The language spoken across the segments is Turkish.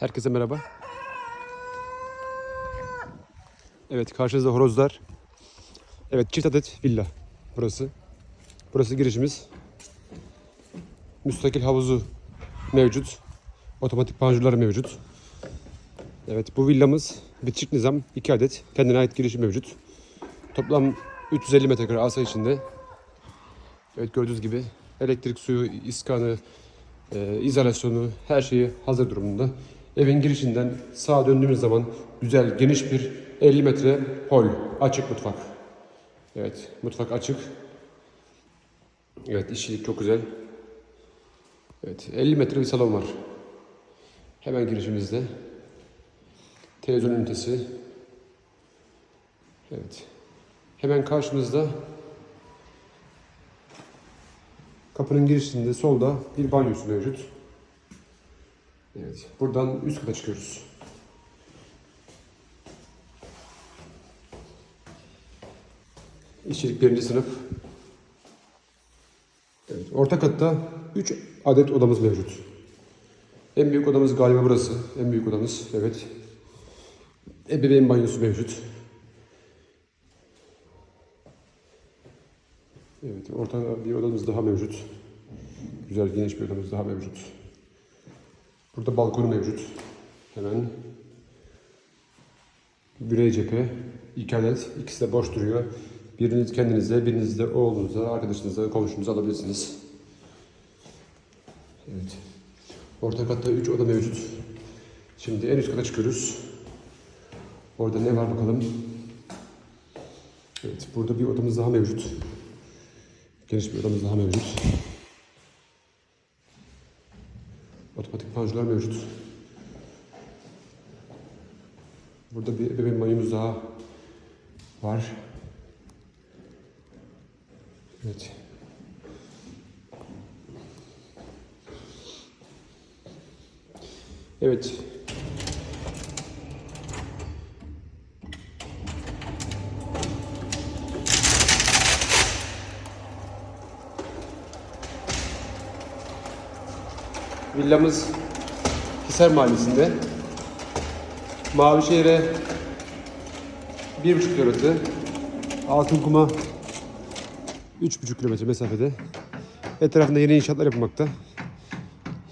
Herkese merhaba. Evet karşınızda horozlar. Evet çift adet villa burası. Burası girişimiz. Müstakil havuzu mevcut. Otomatik panjurları mevcut. Evet bu villamız bitişik nizam 2 adet. Kendine ait girişi mevcut. Toplam 350 metrekare arsa içinde. Evet gördüğünüz gibi elektrik, suyu, iskanı, e, izolasyonu her şeyi hazır durumunda. Evin girişinden sağa döndüğümüz zaman güzel geniş bir 50 metre hol, açık mutfak. Evet, mutfak açık. Evet, işçilik çok güzel. Evet, 50 metre bir salon var. Hemen girişimizde. Televizyon ünitesi. Evet. Hemen karşımızda Kapının girişinde solda bir banyosu mevcut. Evet, buradan üst kata çıkıyoruz. İşçilik birinci sınıf. Evet, orta katta 3 adet odamız mevcut. En büyük odamız galiba burası. En büyük odamız, evet. Ebeveyn banyosu mevcut. Evet, ortada bir odamız daha mevcut. Güzel geniş bir odamız daha mevcut. Burada balkonu mevcut. Hemen güney cephe iki adet. İkisi de boş duruyor. Biriniz kendinize, biriniz de oğlunuza, arkadaşınıza, komşunuza alabilirsiniz. Evet. Orta katta 3 oda mevcut. Şimdi en üst kata çıkıyoruz. Orada ne var bakalım. Evet, burada bir odamız daha mevcut. Geniş bir odamız daha mevcut. Otomatik panjurlar mevcut. Burada bir ebeveyn banyomuz daha var. Evet. Evet. Villamız Hisar Mahallesi'nde. Mavişehir'e bir buçuk kilometre. Altınkum'a üç buçuk kilometre mesafede. Etrafında yeni inşaatlar yapılmakta.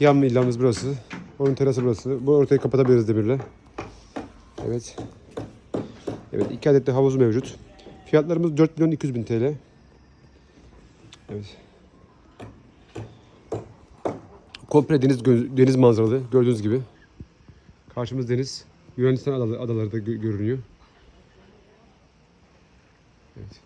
Yan villamız burası. Onun terası burası. Bu ortayı kapatabiliriz demirle. Evet. Evet iki adet de havuz mevcut. Fiyatlarımız 4 milyon 200 bin TL. Evet. Komple deniz deniz manzaralı gördüğünüz gibi. Karşımız deniz. Yunanistan adaları, adaları da gö- görünüyor. Evet.